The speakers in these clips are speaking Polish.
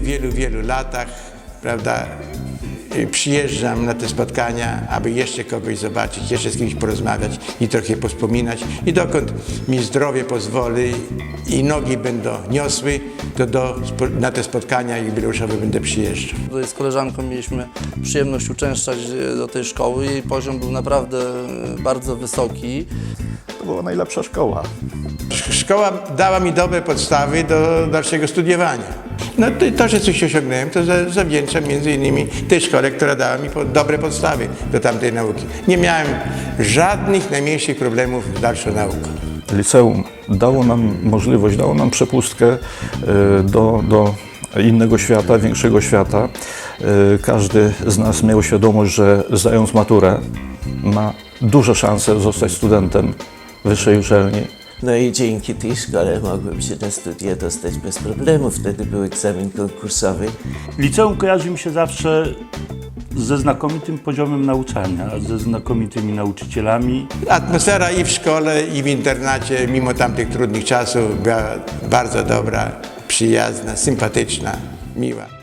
wielu, wielu latach, prawda, y, przyjeżdżam na te spotkania, aby jeszcze kogoś zobaczyć, jeszcze z kimś porozmawiać i trochę pospominać. I dokąd mi zdrowie pozwoli i nogi będą niosły, to do, na te spotkania jubileuszowe będę przyjeżdżał. Tutaj z koleżanką mieliśmy przyjemność uczęszczać e, do tej szkoły. Jej poziom był naprawdę e, bardzo wysoki. To była najlepsza szkoła. Szkoła dała mi dobre podstawy do dalszego studiowania. No to, że coś osiągnąłem, to za- zawdzięczam między innymi tej szkole, która dała mi dobre podstawy do tamtej nauki. Nie miałem żadnych najmniejszych problemów z dalszą nauką. Liceum dało nam możliwość, dało nam przepustkę e, do, do innego świata, większego świata. E, Każdy z nas miał świadomość, że zdając maturę ma duże szanse zostać studentem wyższej uczelni. No i dzięki tej szkole mogłem się na studia dostać bez problemu. Wtedy był egzamin konkursowy. Liceum kojarzy mi się zawsze ze znakomitym poziomem nauczania, ze znakomitymi nauczycielami. Atmosfera i w szkole, i w internacie, mimo tamtych trudnych czasów, była bardzo dobra, przyjazna, sympatyczna, miła.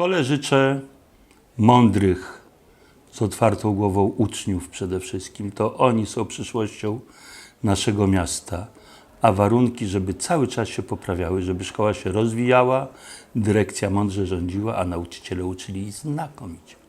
Szkole życzę mądrych, z otwartą głową uczniów przede wszystkim. To oni są przyszłością naszego miasta. A warunki, żeby cały czas się poprawiały, żeby szkoła się rozwijała, dyrekcja mądrze rządziła, a nauczyciele uczyli znakomicie.